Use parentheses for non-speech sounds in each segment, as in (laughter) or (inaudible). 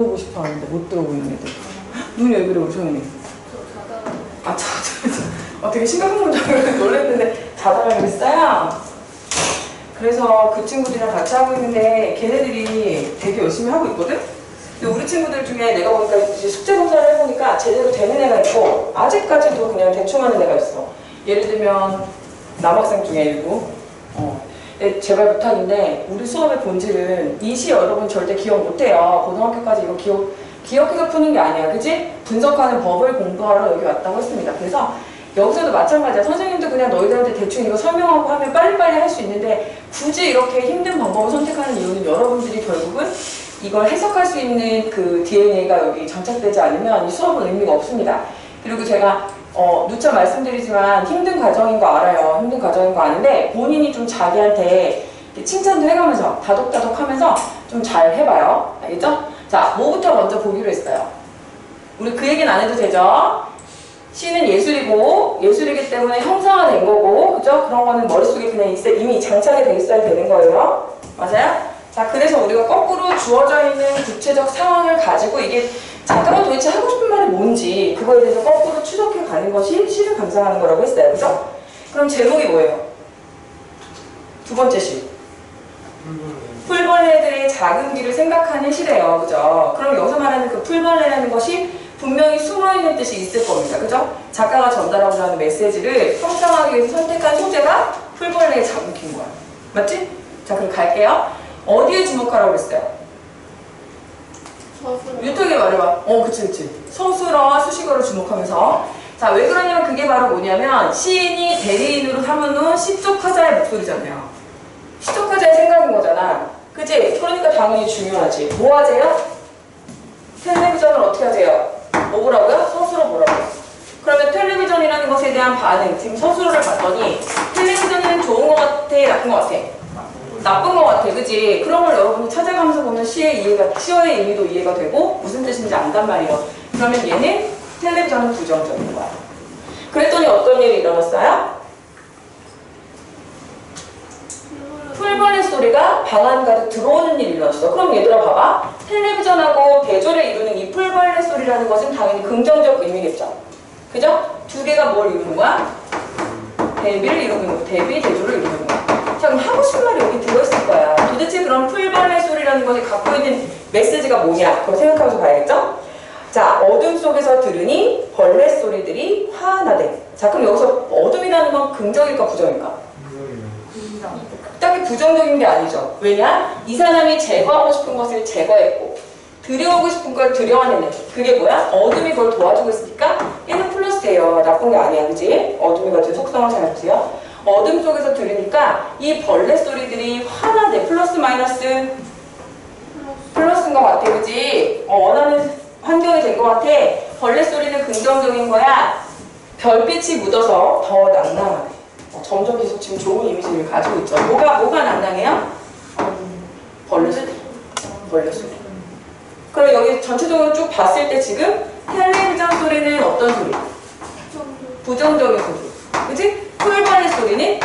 들어보고 싶어 하는데 못 들어보고 있는 애들. 눈이 왜 그래, 우리 소연이? 아, 자, 자, 자. 어, 되게 심각한 줄 알고 (laughs) 놀랐는데 자다가 그랬어요? 그래서 그 친구들이랑 같이 하고 있는데 걔네들이 되게 열심히 하고 있거든? 근데 우리 친구들 중에 내가 보니까 이제 숙제 검사를 해보니까 제대로 되는 애가 있고 아직까지도 그냥 대충 하는 애가 있어. 예를 들면 남학생 중에 일부 어. 네, 제발 부탁인데 우리 수업의 본질은 이 시 여러분 절대 기억 못해요. 고등학교까지 이거 기억 기억해서 푸는 게 아니야, 그지? 분석하는 법을 공부하러 여기 왔다고 했습니다. 그래서 여기서도 마찬가지야. 선생님도 그냥 너희들한테 대충 이거 설명하고 하면 빨리빨리 할 수 있는데 굳이 이렇게 힘든 방법을 선택하는 이유는 여러분들이 결국은 이걸 해석할 수 있는 그 DNA가 여기 장착되지 않으면 이 수업은 의미가 없습니다. 그리고 제가 어, 누차 말씀드리지만 힘든 과정인 거 알아요. 힘든 과정인 거 아는데 본인이 좀 자기한테 칭찬도 해가면서 다독다독 하면서 좀 잘 해봐요. 알겠죠? 자, 뭐부터 먼저 보기로 했어요? 우리 그 얘기는 안 해도 되죠? 시는 예술이고 예술이기 때문에 형상화된 거고 그죠? 그런 거는 머릿속에 그냥 있어, 이미 장착이 돼 있어야 되는 거예요. 맞아요? 자, 그래서 우리가 거꾸로 주어져 있는 구체적 상황을 가지고 이게 작가가 도대체 하고 싶은 말이 뭔지 그거에 대해서 거꾸로 추적해 가는 것이 시를 감상하는 거라고 했어요. 그죠? 그럼 제목이 뭐예요? 두 번째 시. 풀벌레들의 작은 귀를 생각하는 시래요. 그죠? 그럼 여기서 말하는 그 풀벌레라는 것이 분명히 숨어있는 뜻이 있을 겁니다. 그죠? 작가가 전달하고자 하는 메시지를 형성하기 위해서 선택한 소재가 풀벌레의 작은 귀인 거야. 맞지? 자, 그럼 갈게요. 어디에 주목하라고 그랬어요? 유통에 말해봐. 어, 그치, 그치. 서술어와 수식어를 주목하면서. 자, 왜 그러냐면 그게 바로 뭐냐면 시인이 대리인으로 삼아놓은 시적화자의 목소리잖아요. 시적화자의 생각인 거잖아. 그치? 그러니까 당연히 중요하지. 뭐 하세요? 텔레비전을 어떻게 하세요? 뭐 보라고요? 서술어 보라고요. 그러면 텔레비전이라는 것에 대한 반응, 지금 서술어를 봤더니 텔레비전은 좋은 것 같아, 나쁜 것 같아? 나쁜 것 같아, 그지? 그런 걸 여러분이 찾아가면서 보면 시의 이해가, 시어의 의미도 이해가 되고 무슨 뜻인지 안단 말이에요. 그러면 얘는 텔레비전은 부정적인 거야. 그랬더니 어떤 일이 일어났어요? 풀벌레 소리가 방 안 가득 들어오는 일이 일어났어. 그럼 얘들아 봐봐. 텔레비전하고 대조를 이루는 이 풀벌레 소리라는 것은 당연히 긍정적 의미겠죠. 그죠? 두 개가 뭘 이루는 거야? 대비를 이루는 거, 대비, 대조를 이루는 거 그럼 하고 싶은 말이 여기 들어있을 거야. 도대체 그런 풀벌레 소리라는 것이 갖고 있는 메시지가 뭐냐? 그걸 생각하면서 봐야겠죠? 자, 어둠 속에서 들으니 벌레 소리들이 화나대. 자, 그럼 여기서 어둠이라는 건 긍정일까, 부정일까? 딱히 부정적인 게 아니죠. 왜냐? 이 사람이 제거하고 싶은 것을 제거했고, 들여오고 싶은 걸 들여와내는. 그게 뭐야? 어둠이 그걸 도와주고 있으니까 얘는 플러스 돼요. 나쁜 게 아니야. 그지? 어둠이 가진 속성을 잘 보세요. 어둠 속에서 들으니까 이 벌레 소리들이 화나대. 플러스 마이너스 플러스인 것 같아. 그지? 어, 원하는 환경이 된 것 같아. 벌레 소리는 긍정적인 거야. 별빛이 묻어서 더 낭낭하네. 어, 점점 계속 지금 좋은 이미지를 가지고 있죠. 뭐가, 뭐가 낭낭해요? 벌레 소리. 벌레 소리. 그럼 여기 전체적으로 쭉 봤을 때 지금 텔레비전 소리는 어떤 소리? 부정적인 소리. 그지? 풀벌레 소리는?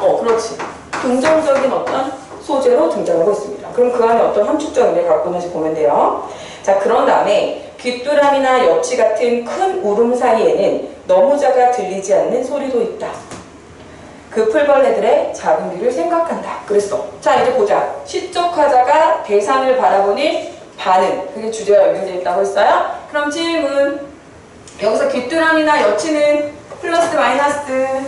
어, 그렇지. 긍정적인 어떤 소재로 등장하고 있습니다. 그럼 그 안에 어떤 함축적 의미를 갖고 있는지 보면 돼요. 자, 그런 다음에 귀뚜라미나 엽치 같은 큰 울음 사이에는 너무 작아 들리지 않는 소리도 있다. 그 풀벌레들의 작은 귀를 생각한다. 그랬어. 자, 이제 보자. 시적 화자가 대상을 바라보는 반응. 그게 주제와 연결되어 있다고 했어요. 그럼 질문. 여기서 귀뚜라미나 여치는 플러스 마이너스.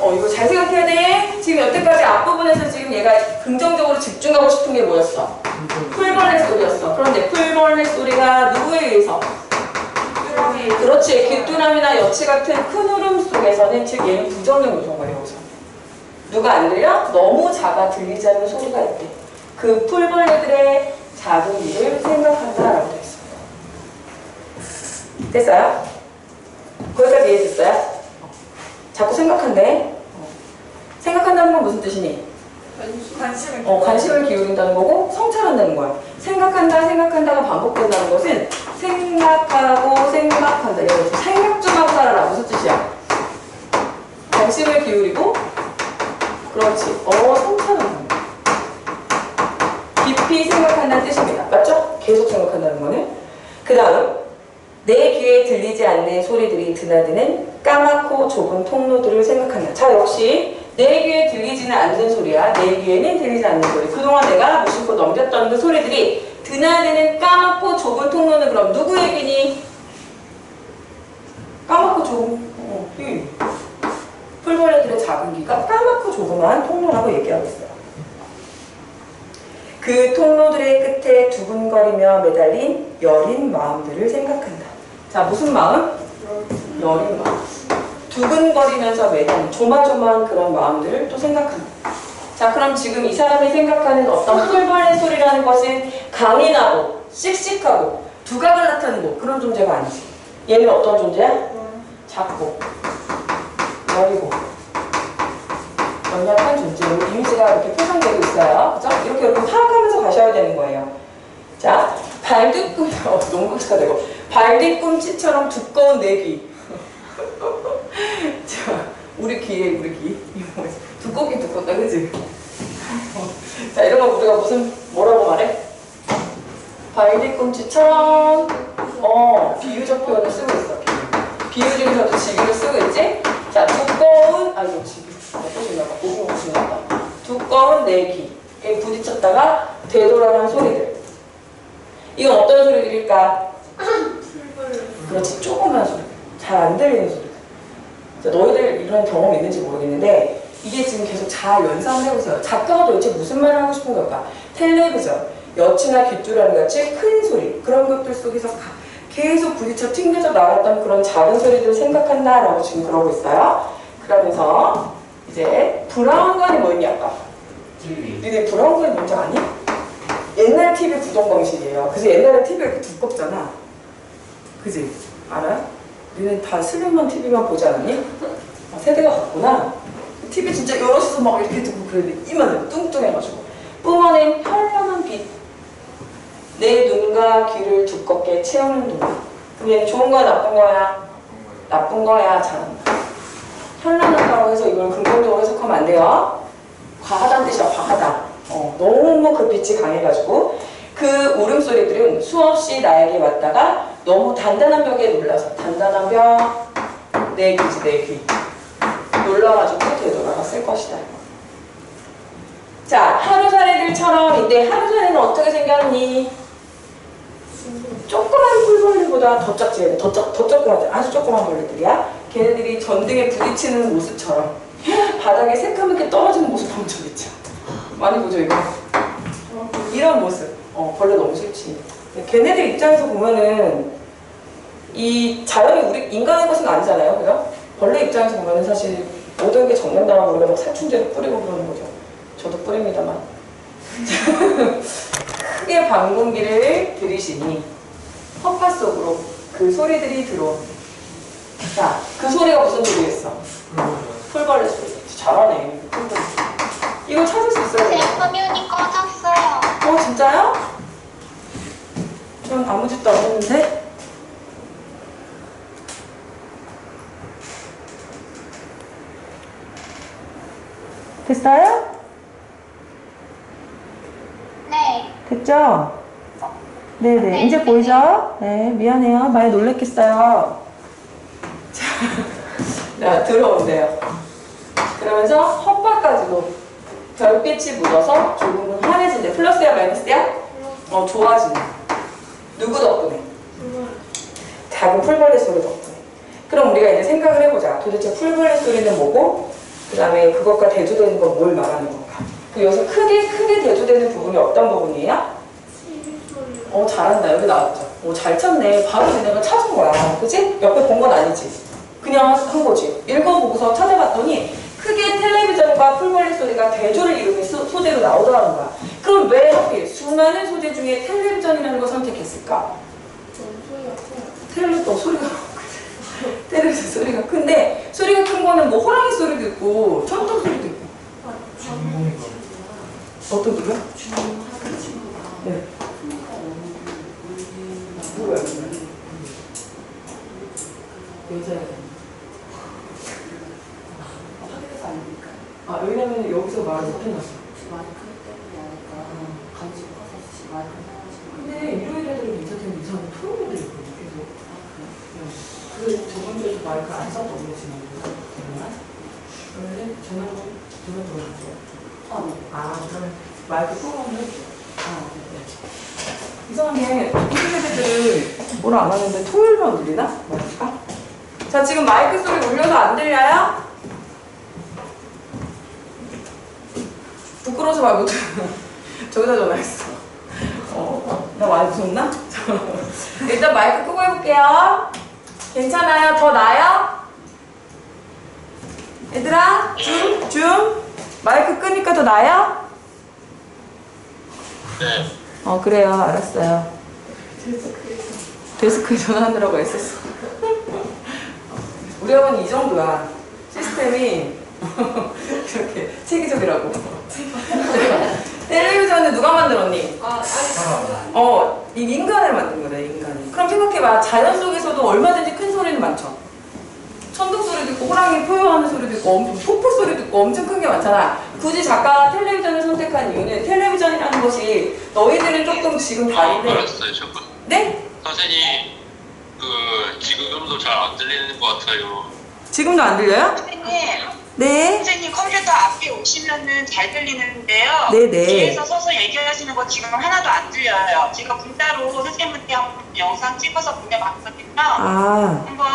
어, 이거 잘 생각해야 돼. 지금 여태까지 앞부분에서 지금 얘가 긍정적으로 집중하고 싶은 게 뭐였어? 풀벌레 소리였어. 그런데 풀벌레 소리가 누구에 의해서? 그렇지. 귀뚜라미나 여치 같은 큰 흐름 속에서는 즉 얘는 부정적 요소인 여기서. 누가 안 들려? 너무 작아 들리지 않는 소리가 있대. 그 풀벌레들의 작은 일을 생각한다라고 되어 있습니다. 됐어요? 거기까지 이해됐어요? 자꾸 생각한대. 어. 생각한다는 건 무슨 뜻이니? 관심을 어, 관심을 기울인다는 거고 성찰한다는 거야. 생각한다, 생각한다가 반복된다는 것은 생각하고 생각한다. 여기 생각 좀 하고 살아라. 무슨 뜻이야? 관심을 기울이고 그렇지. 어, 성찰한다. 깊 깊이 생각한다는 뜻입니다. 맞죠? 계속 생각한다는 거는. 그 다음, 내 귀에 들리지 않는 소리들이 드나드는 까맣고 좁은 통로들을 생각한다. 자, 역시 내 귀에 들리지는 않는 소리야. 내 귀에는 들리지 않는 소리. 그동안 내가 무심코 넘겼던 그 소리들이 드나드는 까맣고 좁은 통로는 그럼 누구 얘기니? 까맣고 좁은, 어, 이 풀벌레들의 작은 귀가 까맣고 조그마한 통로라고 얘기하고 있어요. 그 통로들의 끝에 두근거리며 매달린 여린 마음들을 생각한다. 자, 무슨 마음? 여린 마음. 두근거리면서 매달린 조마조마한 그런 마음들을 또 생각한다. 자, 그럼 지금 이 사람이 생각하는 어떤 풀벌레 소리라는 것은 강인하고 씩씩하고 두각을 나타내고 그런 존재가 아니지. 얘는 어떤 존재야? 작고 여리고 연약한 존재로 이미지가 이렇게 표현되고 있어요. 그죠? 이렇게 이렇게 파악하면서 가셔야 되는 거예요. 자, 발뒤꿈, (laughs) 어, 가시가 되고, 발뒤꿈치처럼 두꺼운 내 귀. (laughs) 자, 우리 귀에 우리 귀. 뭐지? 두껍긴 두껍다, 그지? 어. (laughs) 자, 이런 거 우리가 무슨, 뭐라고 말해? 발뒤꿈치처럼, 어, 비유적 표현을 쓰고 있어. 비유. 중에서도 지비를 쓰고 있지? 자, 두꺼운, 아. 먹고 싶나봐. 고기 먹고 싶나봐. 두꺼운 내 귀에 부딪혔다가 되돌아간 소리들. 이건 어떤 소리들일까? 그렇지, 조그만 소리. 잘 안 들리는 소리. 자, 너희들 이런 경험 있는지 모르겠는데, 이게 지금 계속 잘 연상을 해보세요. 작가가 도대체 무슨 말을 하고 싶은 걸까? 텔레비전, 여치나 귓줄하는 같이 큰 소리, 그런 것들 속에서 가- 계속 부딪혀 튕겨져 나갔던 그런 작은 소리들을 생각한다라고 지금 그러고 있어요. 그러면서 이제 브라운 관이 뭐였니 아까? 니네 브라운 관이 뭔지 아니? 옛날 TV 구동 방식이에요. 그래서 옛날에 TV가 이렇게 두껍잖아. 그지? 알아요? 니네 다 슬림한 TV만 보지 않았니? 아, 세대가 같구나. TV 진짜 여럿이서 막 이렇게 듣고 그랬는데 이만해 뚱뚱해가지고 뿜어낸 현란한 빛. 내 눈과 귀를 두껍게 채우는 눈. 얘는 좋은 거야 나쁜 거야? 나쁜 거야 잘한다. 현란하다고 해서 이걸 긍정적으로 해석하면 안 돼요. 과하다는 뜻이야, 과하다. 어, 너무 그 빛이 강해가지고 그 울음소리들은 수없이 나에게 왔다가 너무 단단한 벽에 놀라서 단단한 벽, 내 귀지, 내 귀. 놀라가지고 되돌아갔을 것이다. 자, 하루살이들처럼 인데 하루살이는 어떻게 생겼니? 조그만 풀벌레보다 더 작지. 더, 작, 더 조그만, 아주 조그만 벌레들이야. 걔네들이 전등에 부딪히는 모습처럼 (laughs) 바닥에 새까맣게 떨어지는 모습 본 적 있죠? 많이 보죠, 이거? 이런 모습. 어, 벌레 너무 싫지. 걔네들 입장에서 보면은 이 자연이 우리 인간의 것은 아니잖아요, 그죠? 벌레 입장에서 보면은 사실 모든 게 정령당하고 우리가 막 살충제를 뿌리고 그러는 거죠. 저도 뿌립니다만. (laughs) 크게 방공기를 들이시니 허파 속으로 그 소리들이 들어온. 자, 그 소리가 무슨 소리겠어? 풀벌레 소리. 잘하네. 이거 찾을 수 있어요. 제 화면이 꺼졌어요. 어, 진짜요? 전 아무 짓도 안 했는데? 됐어요? 네. 됐죠? 네네. 네. 이제 보이죠? 네, 미안해요. 많이 놀랬겠어요. 자, (laughs) 자, 들어온대요. 그러면서 헛바까지도 별빛이 묻어서 조금은 환해진대. 플러스야, 마이너스야? 어, 좋아진다. 누구 덕분에? 작은 풀벌레 소리 덕분에. 그럼 우리가 이제 생각을 해보자. 도대체 풀벌레 소리는 뭐고, 그 다음에 그것과 대조되는 건 뭘 말하는 건가? 그 여기서 크게, 크게 대조되는 부분이 어떤 부분이에요? 어, 잘한다. 여기 나왔죠. 어, 잘 찾네. 바로 쟤네가 찾은 거야. 그치? 옆에 본 건 아니지. 그냥 한 거지. 읽어보고서 찾아봤더니 크게 텔레비전과 풀벌레 소리가 대조를 이루는 소, 소재로 나오더라는 거야. 그럼 왜 하필 수많은 소재 중에 텔레비전이라는 걸 선택했을까? 텔레비전 소리가 텔레비전 소리가 큰데 (laughs) 소리가 큰 거는 뭐 호랑이 소리도 있고 천둥 소리도 있고 어떤 소리야? 네. 뭐야? 여자야. 확인해서 안 되니까. 아 왜냐면 여기서 말을 못 해놨어. 근데 일요일 애들은 괜찮던데 이상하게 토요일 애들이 있거든, 계속. 그 저번 주에도 마이크 안 썼거든요, 지난주에. 그러면 전화 한번 전화 들어볼게요. 어, 아, 그러면 마이크 한번 해볼게요. 아, 네, 네. 이상하게 일요일 애들은 뭐라 안 하는데 토요일만 들리나? 마이크가? 자, 지금 마이크 소리 울려서 안 들려요? 부끄러워서 말 못해. (laughs) 저기다 전화했어. 어, 나 무섭나? (laughs) 일단 마이크 끄고 해볼게요. 괜찮아요? 더 나아요? 얘들아, 줌, 줌. 마이크 끄니까 더 나아요? 네. 어, 그래요. 알았어요. 데스크에 전화하느라고 애썼어. 우리 학원이 이 정도야. 시스템이 (laughs) 이렇게 체계적이라고. (laughs) 텔레비전은 누가 만들었니? 어, 이 인간을 만든 거다, 인간을. 그럼 생각해봐. 자연 속에서도 얼마든지 큰 소리는 많죠. 천둥 소리도 있고, 호랑이 포효하는 소리도 있고, 엄청 폭포 소리도 있고, 엄청 큰 게 많잖아. 굳이 작가가 텔레비전을 선택한 이유는 텔레비전이라는 것이 너희들은 조금 지금 다른데. 알았어요, 저거. 네? 선생님, 그, 지금도 잘 안 들리는 것 같아요. 지금도 안 들려요? 선생님, 네. 선생님 컴퓨터 앞에 오시면은 잘 들리는데요. 네네. 뒤에서 서서 얘기하시는 거 지금 하나도 안 들려요. 제가 문자로 선생님한테 한번 영상 찍어서 보내봤거든요. 아, 한번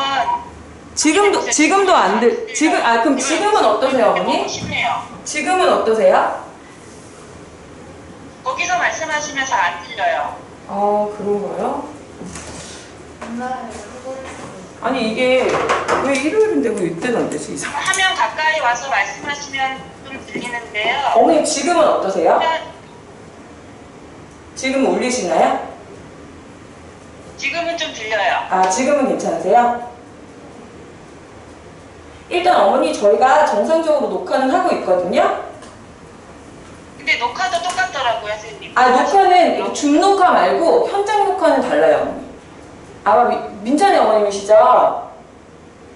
지금도, 지금도 안 들, 지금, 아, 그럼 지금은 어떠세요, 어머니? 싶네요. 지금은 어떠세요? 거기서 말씀하시면 잘 안 들려요. 아, 그런 거요? 아니, 이게 왜 일요일인데 왜 이때는 안 되지? 이상. 화면 가까이 와서 말씀하시면 좀 들리는데요. 어머니, 지금은 어떠세요? 화면- 지금 울리시나요? 지금은 좀 들려요. 아, 지금은 괜찮으세요? 일단 어머니, 저희가 정상적으로 녹화는 하고 있거든요? 근데 녹화도 똑같더라고요, 선생님. 아, 녹화는 줌 녹화 말고 현장 녹화는 달라요. 아마 미- 민찬이 어머님이시죠?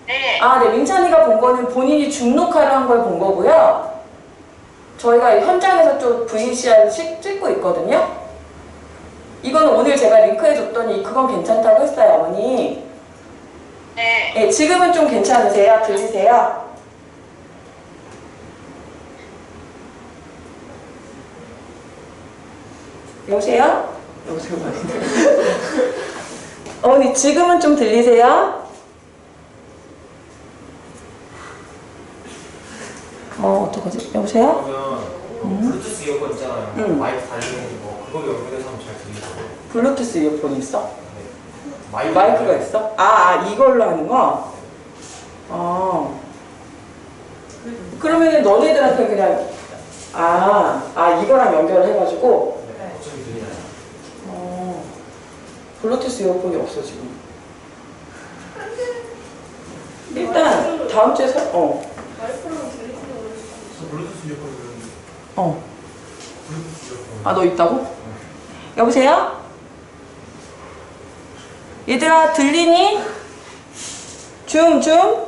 네. 아, 네. 민찬이가 본 거는 본인이 줌 녹화를 한 걸 본 거고요. 저희가 현장에서 좀 VCR을 찍고 있거든요. 이거는 오늘 제가 링크해 줬더니 그건 괜찮다고 했어요, 어머니. 네. 네, 지금은 좀 괜찮으세요? 들리세요? 여보세요? 여보세요? (laughs) 어머니, 지금은 좀 들리세요? 어, 어떡하지? 여보세요? 그러면 블루투스 이어폰 있잖아요. 응. 마이크 달리는 거 그거 연결해서 하면 잘 들리죠. 블루투스 이어폰 있어? 네. 마이크 마이크가 있어? 아, 아, 이걸로 하는 거? 어. 그러면은 너네들한테 그냥, 아, 아, 이거랑 연결을 해가지고, 네. 어차피 들리잖아요. 어. 블루투스 이어폰이 없어, 지금. 일단, 다음 주에 설, 어, 저 블루투스 이어폰 어. 블루투스 이어폰. 아, 너 있다고? 여보세요? 얘들아, 들리니? 줌, 줌?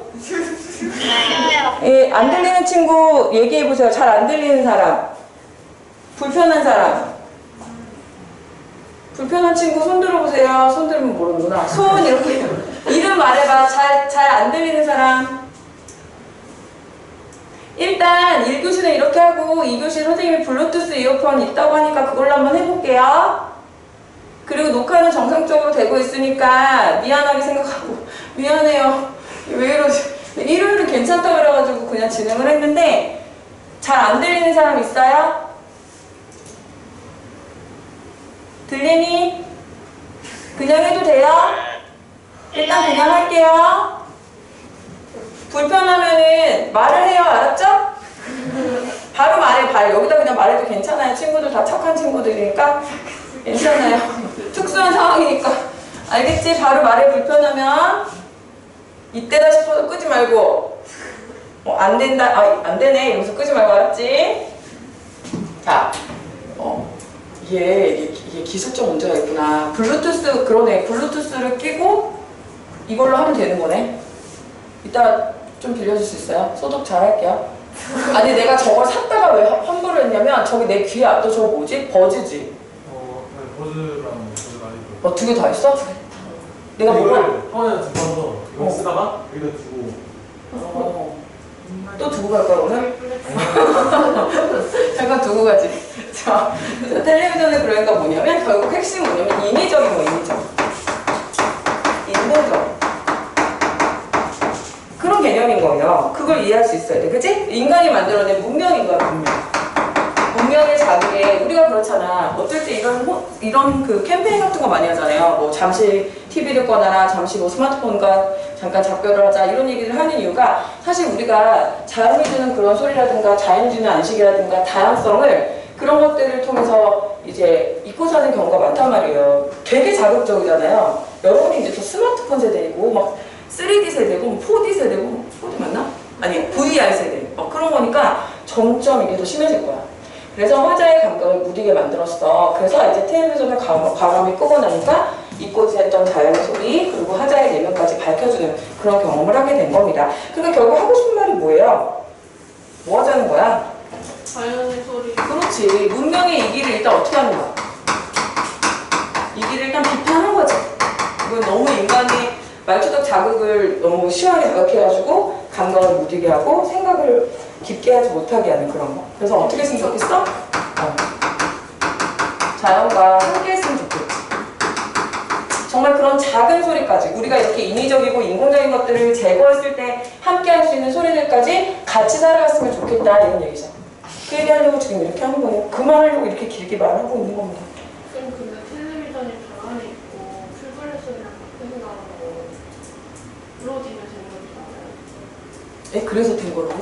예, 안 들리는 친구 얘기해보세요. 잘 안 들리는 사람. 불편한 사람. 불편한 친구 손 들어보세요. 손 들면 모르는구나. 손 이렇게. (laughs) 이름 말해봐. 잘, 잘 안 들리는 사람. 일단 1교시는 이렇게 하고 2교시 선생님이 블루투스 이어폰 있다고 하니까 그걸로 한번 해볼게요. 그리고 녹화는 정상적으로 되고 있으니까 미안하게 생각하고 (laughs) 미안해요. 왜 이러지? 일요일은 괜찮다고 그래가지고 그냥 진행을 했는데 잘 안 들리는 사람 있어요? 들리니? 그냥 해도 돼요? 일단 그냥 할게요. 불편하면은 말을 해요. 알았죠? 바로 말해, 발. 여기다 그냥 말해도 괜찮아요. 친구들 다 착한 친구들이니까. 괜찮아요. (laughs) 특수한 상황이니까. 알겠지? 바로 말해 불편하면 이때다 싶어서 끄지 말고 어, 안 된다, 아, 안 되네 이러면서 끄지 말고 알았지? 자, 어, 이게, 이게, 이게 기술적 문제가 있구나. 블루투스, 그러네. 블루투스를 끼고 이걸로 하면 되는 거네. 이따 좀 빌려줄 수 있어요? 소독 잘 할게요. 아니, 내가 저걸 샀다가 왜 환불을 했냐면 저기 내 귀에, 너 저거 뭐지? 버즈지? 어, 네, 버즈랑 버즈 아니고. 어, 두 개다 했어? 내가 뭐가? 이거를 화면에 두고 와서 이거 어. 쓰다가 여기다 두고. 어. 또 두고 갈 거야, 오늘? (laughs) 잠깐 두고 가지. 자, 텔레비전은 그러니까 뭐냐면, 결국 핵심이 뭐냐면, 인위적인 거, 인위적. 인본적. 그런 개념인 거예요. 그걸 이해할 수 있어야 돼. 그치? 인간이 만들어낸 문명인 거야, 문명. 문명의 자극에 우리가 그렇잖아. 어떨 때 이런 호- 이런 그 캠페인 같은 거 많이 하잖아요. 뭐 잠시 TV를 꺼놔라, 잠시 뭐 스마트폰과 잠깐 작별을 하자 이런 얘기를 하는 이유가 사실 우리가 자연이 주는 그런 소리라든가 자연이 주는 안식이라든가 다양성을 그런 것들을 통해서 이제 잊고 사는 경우가 많단 말이에요. 되게 자극적이잖아요. 여러분이 이제 또 스마트폰 세대이고 막 3D 세대고 4D 세대고 4D 맞나? 아니 VR 세대 막 그런 거니까 점점 이게 더 심해질 거야. 그래서 화자의 감각을 무디게 만들었어. 그래서 이제 텔레비전을 가- 과감히 끄고 나니까 잊고 지냈던 자연의 소리 그리고 화자의 내면까지 밝혀주는 그런 경험을 하게 된 겁니다. 그러니까 결국 하고 싶은 말이 뭐예요? 뭐 하자는 거야? 자연의 소리. 그렇지. 문명의 이기를 일단 어떻게 하는 거야? 이기를 일단 비판한 거지. 이건 너무 인간이 말초적 자극을 너무 심하게 자극해가지고 감각을 무디게 하고 생각을 깊게 하지 못하게 하는 그런 거. 그래서 어떻게 했으면 좋겠어? 어. 자연과 함께. 정말 그런 작은 소리까지 우리가 이렇게 인위적이고 인공적인 것들을 제거했을 때 함께 할 수 있는 소리들까지 같이 살아갔으면 좋겠다 이런 얘기죠. 그 얘기하려고 지금 이렇게 하는 거예요. 그만하려고 이렇게 길게 말하고 있는 겁니다. 쌤 근데 텔레비전이 방 안에 있고 출근할 소리랑 같은 거하고 부러지면 재미없지 않아요? 에 그래서 된 거라고?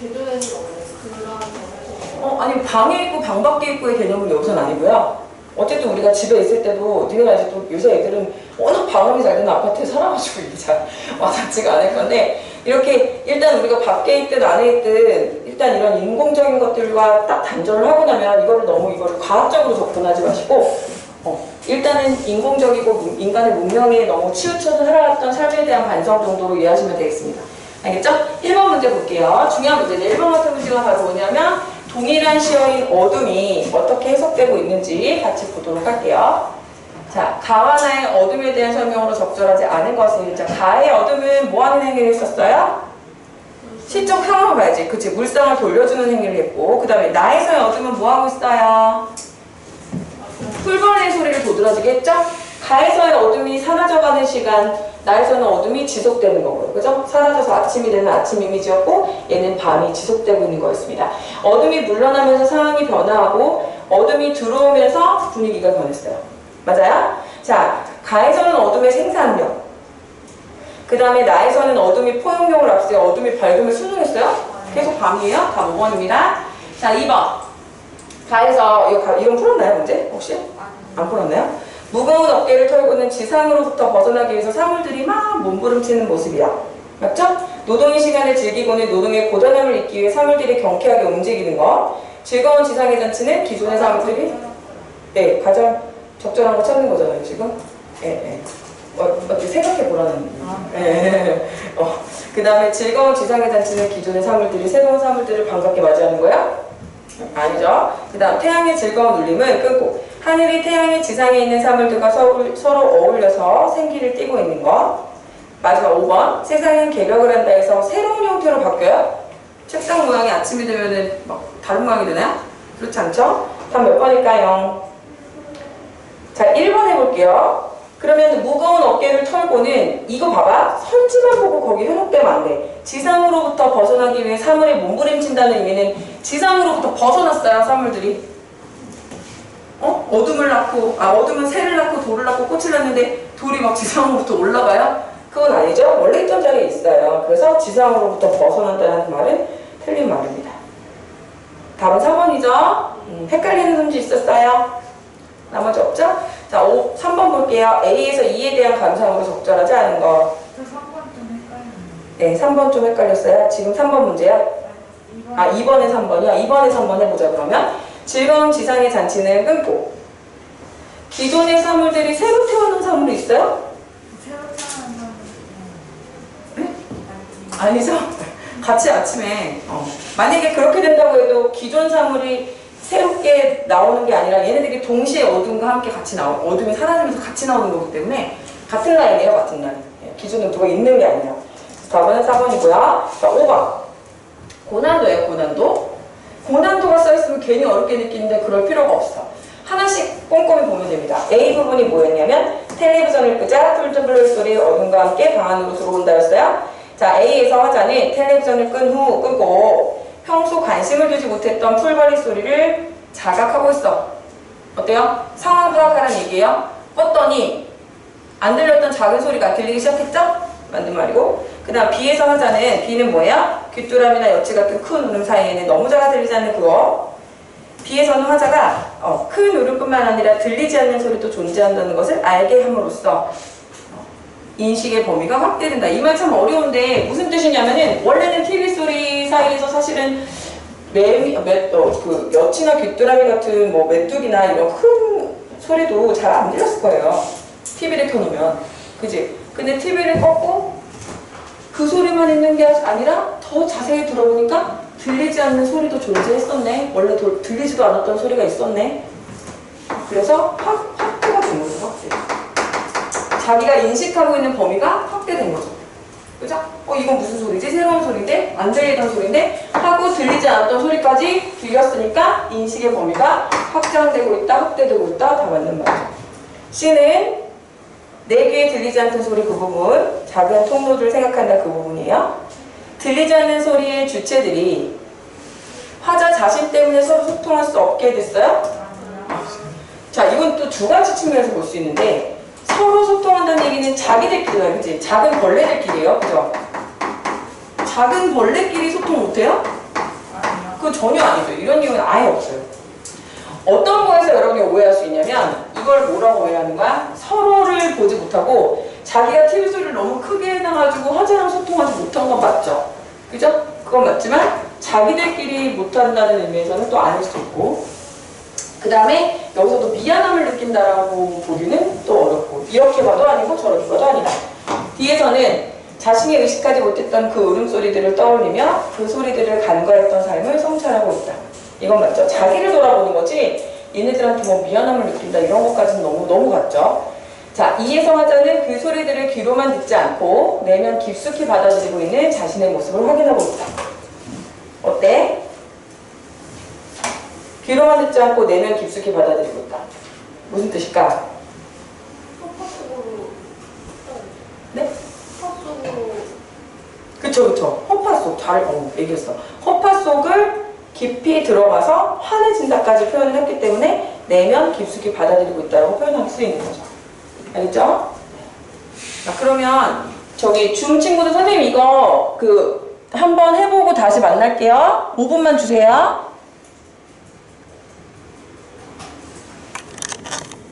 제조되는 거 그런 점에서 어 아니 방에 있고 방 밖에 있고의 개념은 여기서는 아니고요. 어쨌든 우리가 집에 있을 때도 니네가 이제 또 요새 애들은 워낙 방음이 잘 되는 아파트에 살아가지고 이게 잘 (laughs) 와닿지가 않을 건데 이렇게 일단 우리가 밖에 있든 안에 있든 일단 이런 인공적인 것들과 딱 단절을 하고 나면 이거를 너무 이거를 과학적으로 접근하지 마시고 어, 일단은 인공적이고 문- 인간의 문명에 너무 치우쳐서 살아왔던 삶에 대한 반성 정도로 이해하시면 되겠습니다. 알겠죠? 1번 문제 볼게요. 중요한 문제는 1번 같은 문제가 바로 뭐냐면 동일한 시어인 어둠이 어떻게 해석되고 있는지 같이 보도록 할게요. 자, 가와 나의 어둠에 대한 설명으로 적절하지 않은 것은 자, 가의 어둠은 뭐 하는 행위를 했었어요? 시적 상황을 봐야지. 그치, 물상을 돌려주는 행위를 했고 그 다음에 나에서의 어둠은 뭐 하고 있어요? 풀벌레 소리를 도드라지게 했죠? 가에서의 어둠이 사라져가는 시간, 나에서는 어둠이 지속되는 거고요. 그죠? 사라져서 아침이 되는 아침 이미지였고, 얘는 밤이 지속되고 있는 거였습니다. 어둠이 물러나면서 상황이 변화하고, 어둠이 들어오면서 분위기가 변했어요. 맞아요? 자, 가에서는 어둠의 생산력. 그 다음에 나에서는 어둠이 포용력을 앞세워 어둠이 밝음을 순응했어요? 계속 밤이에요? 다 5번입니다. 자, 2번. 가에서 이거, 가- 이건 풀었나요, 문제? 혹시? 안 풀었나요? 무거운 어깨를 털고는 지상으로부터 벗어나기 위해서 사물들이 막 몸부림치는 모습이야. 맞죠? 노동의 시간을 즐기고는 노동의 고단함을 잊기 위해 사물들이 경쾌하게 움직이는 것. 즐거운 지상의 잔치는 기존의 사물들이 네, 가장 적절한 거 찾는 거잖아요, 지금. 예, 예. 어, 어떻게 생각해 보라는. 예, 예. 어, 그 다음에 즐거운 지상의 잔치는 기존의 사물들이 새로운 사물들을 반갑게 맞이하는 거야? 아니죠. 그 다음 태양의 즐거운 울림은 끊고 하늘이 태양의 지상에 있는 사물들과 서로, 어울려서 생기를 띠고 있는 것. 마지막 5번 세상은 개벽을 한다 해서 새로운 형태로 바뀌어요? 책상 모양이 아침이 되면은 막 다른 모양이 되나요? 그렇지 않죠? 다음 몇 번일까요? 자 1번 해볼게요. 그러면 무거운 어깨를 털고는 이거 봐봐 선지만 보고 거기 현혹되면 안 돼. 지상으로부터 벗어나기 위해 사물이 몸부림친다는 의미는 지상으로부터 벗어났어요 사물들이. 어? 어둠을 낳고 아 어둠은 새를 낳고 돌을 낳고 꽃을 낳는데 돌이 막 지상으로부터 올라가요? 그건 아니죠. 원래 있던 자리에 있어요. 그래서 지상으로부터 벗어난다는 말은 틀린 말입니다. 다음 4번이죠. 음, 헷갈리는 문제 있었어요? 나머지 없죠? 자, 5, 3번 볼게요. A에서 E에 대한 감상으로 적절하지 않은 거. 네, 3번 좀 헷갈렸어요. 지금 3번 문제요? 아, 2번에 3번이요? 2번에 3번 해보자, 그러면. 즐거운 지상의 잔치는 끊고. 기존의 사물들이 새로 태어난 사물이 있어요? 네? 아니죠? 같이 아침에. 어. 만약에 그렇게 된다고 해도 기존 사물이 새롭게 나오는 게 아니라 얘네들이 동시에 어둠과 함께 같이 나오 어둠이 사라지면서 같이 나오는 거기 때문에 같은 라인이에요, 같은 라인. 예, 기준 농도가 있는 게 아니라. 답은 4번이고요. 자, 5번. 고난도예요, 고난도. 고난도가 써있으면 괜히 어렵게 느끼는데 그럴 필요가 없어. 하나씩 꼼꼼히 보면 됩니다. A 부분이 뭐였냐면 텔레비전을 끄자 툴툴블 소리 어둠과 함께 방 안으로 들어온다였어요. 자 A에서 화자는 텔레비전을 끈 후 끄고 평소 관심을 두지 못했던 풀벌리 소리를 자각하고 있어. 어때요? 상황 파악하라는 얘기예요. 껐더니 안 들렸던 작은 소리가 들리기 시작했죠? 맞는 말이고 그 다음 B에서 화자는 B는 뭐예요? 귀뚜라미나 여치 같은 큰 울음 사이에는 너무 작아 들리지 않는 그거 B에서는 화자가 어, 큰 울음뿐만 아니라 들리지 않는 소리도 존재한다는 것을 알게 함으로써 어, 인식의 범위가 확대된다. 이 말 참 어려운데 무슨 뜻이냐면은 원래는 TV 소리 사이에서 사실은 매미, 매, 어, 그 여치나 귀뚜라미 같은 뭐 메뚜기나 이런 큰 소리도 잘 안 들렸을 거예요. TV를 켜놓으면. 그지? 근데 TV를 껐고 그 소리만 있는 게 아니라 더 자세히 들어보니까 들리지 않는 소리도 존재했었네. 원래 도- 들리지도 않았던 소리가 있었네. 그래서 확. 자기가 인식하고 있는 범위가 확대된 거죠. 그죠? 어, 이건 무슨 소리지? 새로운 소리인데? 안 들리던 소리인데? 하고 들리지 않았던 소리까지 들렸으니까 인식의 범위가 확장되고 있다, 확대되고 있다, 다 맞는 말이죠. C는 내 귀에 들리지 않던 소리 그 부분, 작은 통로를 생각한다 그 부분이에요. 들리지 않는 소리의 주체들이 화자 자신 때문에 서로 소통할 수 없게 됐어요? 자, 이건 또 두 가지 측면에서 볼 수 있는데 서로 소통한다는 얘기는 자기들끼리요, 그지? 작은 벌레들끼리예요, 그죠? 작은 벌레끼리 소통 못해요? 그건 전혀 아니죠. 이런 이유는 아예 없어요. 어떤 거에서 여러분이 오해할 수 있냐면 이걸 뭐라고 오해하는 거야? 서로를 보지 못하고 자기가 TV 소리를 너무 크게 해놔가지고 화제랑 소통하지 못한 건 맞죠? 그죠? 그건 맞지만 자기들끼리 못한다는 의미에서는 또 아닐 수 있고 그 다음에 여기서도 미안함을 느낀다라고 보기는 또 어렵고 이렇게 봐도 아니고 저렇게 봐도 아니다. 뒤에서는 자신이 의식하지 못했던 그 울음소리들을 떠올리며 그 소리들을 간과했던 삶을 성찰하고 있다. 이건 맞죠? 자기를 돌아보는 거지 얘네들한테 뭐 미안함을 느낀다 이런 것까지는 너무 너무 같죠? 자, 이에서 화자는 그 소리들을 귀로만 듣지 않고 내면 깊숙이 받아들이고 있는 자신의 모습을 확인하고 있다. 어때? 귀로만 듣지 않고 내면 깊숙이 받아들이고 있다. 무슨 뜻일까? 네? 그쵸, 그쵸. 허파 속. 잘, 어, 얘기했어. 허파 속을 깊이 들어가서 환해진다까지 표현을 했기 때문에 내면 깊숙이 받아들이고 있다고 표현할 수 있는 거죠. 알겠죠? 자, 그러면 저기 줌 친구들 선생님 이거 그 한번 해보고 다시 만날게요. 5분만 주세요.